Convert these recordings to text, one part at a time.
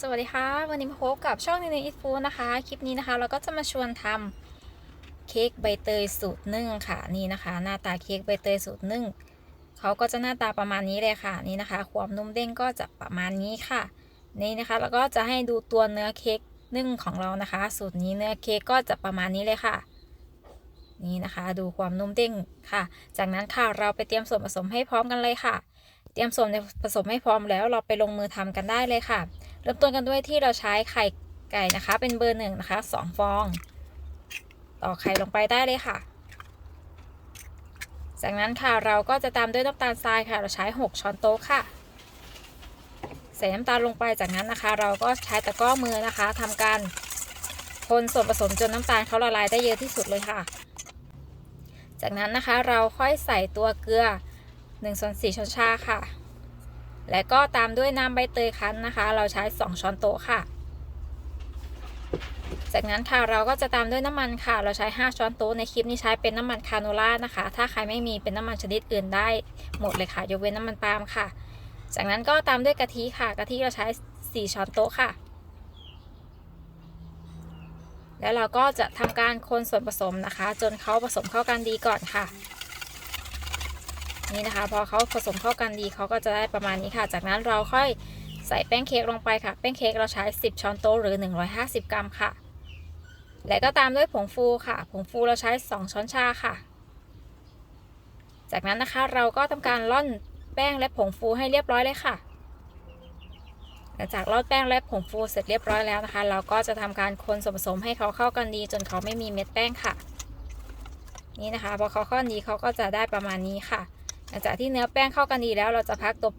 สวัสดีค่ะวันนี้มาพบกับช่องนิวอิทฟูนะคะ คลิปนี้นะคะ เราก็จะมาชวนทำเค้กใบเตยสูตรนึ่งค่ะนี่นะคะ หน้าตาเค้กใบเตยสูตรนึ่งเขาก็จะหน้าตาประมาณนี้เลยค่ะนี่นะคะ ความนุ่มเด้งก็จะประมาณนี้ค่ะ นี่นะคะแล้วก็จะให้ดูตัวเนื้อเค้กนึ่งของเรานะคะ สูตรนี้เนื้อเค้กก็จะประมาณนี้เลยค่ะ นี่นะคะ ดูความนุ่มเด้งค่ะ จากนั้นค่ะเราไปเตรียมส่วนผสมให้พร้อมกันเลยค่ะ เตรียมส่วนผสมให้พร้อมแล้วเราไปลงมือทำกันได้เลยค่ะ เริ่มต้นกันด้วยที่เราใช้ไข่ไก่นะคะ เป็นเบอร์หนึ่งนะคะสองฟอง ต่อไข่ลงไปได้เลยค่ะ จากนั้นค่ะเราก็จะตามด้วยน้ำตาลทรายค่ะ เราใช้ 6 ช้อนโต๊ะค่ะ ใส่น้ำตาลลงไปจากนั้นนะคะ เราก็ใช้ตะกร้อมือนะคะทำการคนส่วนผสมจนน้ำตาลเขาละลายได้เยอะที่สุดเลยค่ะ จากนั้นนะคะเราค่อยใส่ตัวเกลือ 1ส่วน4ช้อนชาค่ะ และก็ตามด้วยน้ำใบเตยคั้นนะคะ เราใช้ 2 ช้อนโต๊ะค่ะ จากนั้นค่ะเราก็จะตามด้วยน้ำมันค่ะ เราใช้ 5 ช้อนโต๊ะในคลิปนี้ใช้เป็นน้ำมันคาโนล่านะคะ ถ้าใครไม่มีเป็นน้ำมันชนิดอื่นได้หมดเลยค่ะยกเว้นน้ำมันปาล์มค่ะ จากนั้นก็ตามด้วยกะทิค่ะกะทิเราใช้ 4 ช้อนโต๊ะค่ะแล้วเราก็จะทำการคนส่วนผสมนะคะ จนเขาผสมเข้ากันดีก่อนค่ะ นี่นะคะ พอเขาผสมเข้ากันดีเขาก็จะได้ประมาณนี้ค่ะ จากนั้นเราค่อยใส่แป้งเค้กลงไปค่ะ แป้งเค้กเราใช้ 10 ช้อนโต๊ะหรือ 150 กรัมค่ะ และก็ตามด้วยผงฟูค่ะ ผงฟูเราใช้ 2 ช้อนชาค่ะ จากนั้นนะคะเราก็ทำการร่อนแป้งและผงฟูให้เรียบร้อยเลยค่ะ หลังจากร่อนแป้งและผงฟูเสร็จเรียบร้อยแล้วนะคะ เราก็จะทำการคนส่วนผสมให้เขาเข้ากันดี จนเขาไม่มีเม็ดแป้งค่ะ นี่นะคะพอเขาเข้ากันดีเขาก็จะได้ประมาณนี้ค่ะ หลังจากที่เนื้อแป้งเข้ากันดีแล้วเราจะพักตัว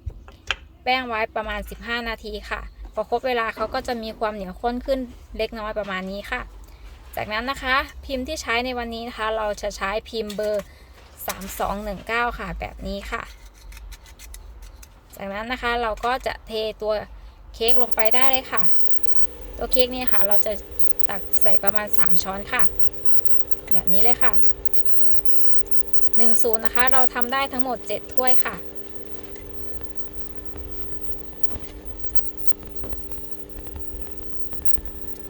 แป้งไว้ประมาณ 15 นาทีค่ะ พอครบเวลาเขาก็จะมีความเหนียวข้นขึ้นเล็กน้อยประมาณนี้ค่ะ จากนั้นนะคะพิมพ์ที่ใช้ในวันนี้นะคะ เราจะใช้พิมพ์เบอร์ 3219 ค่ะ แบบนี้ค่ะ จากนั้นนะคะเราก็จะเทตัวเค้กลงไปได้เลยค่ะ ตัวเค้กนี่ค่ะ เราจะตักใส่ประมาณ 3 ช้อนค่ะ แบบนี้เลยค่ะ หนึ่งศูนย์นะคะ เราทำได้ทั้งหมด 7 ถ้วยค่ะ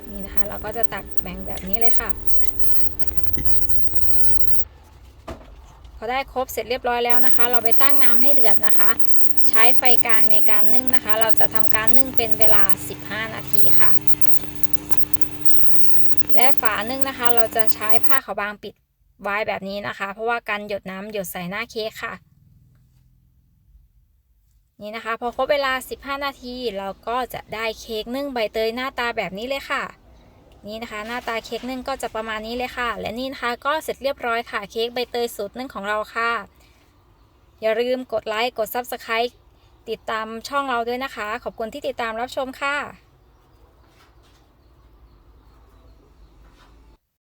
นี่นะคะ เราก็จะตักแบ่งแบบนี้เลยค่ะ พอได้ครบเสร็จเรียบร้อยแล้วนะคะ เราไปตั้งน้ำให้เดือดนะคะ ใช้ไฟกลางในการนึ่งนะคะ เราจะทำการนึ่งเป็นเวลา 15 นาทีค่ะ และฝานึ่งนะคะ เราจะใช้ผ้าขาวบางปิด ไว้แบบนี้นะคะ เพราะว่ากันหยดน้ำหยดใส่หน้าเค้กค่ะ นี่นะคะ พอครบเวลา 15 นาที เราก็จะได้เค้กนึ่งใบเตยหน้าตาแบบนี้เลยค่ะ นี่นะคะ หน้าตาเค้กนึ่งก็จะประมาณนี้เลยค่ะ และนี่นะคะก็เสร็จเรียบร้อยค่ะเค้กใบเตยสูตรนึ่งของเราค่ะ อย่าลืมกดไลค์กด Subscribe ติดตามช่องเราด้วยนะคะ ขอบคุณที่ติดตามรับชมค่ะ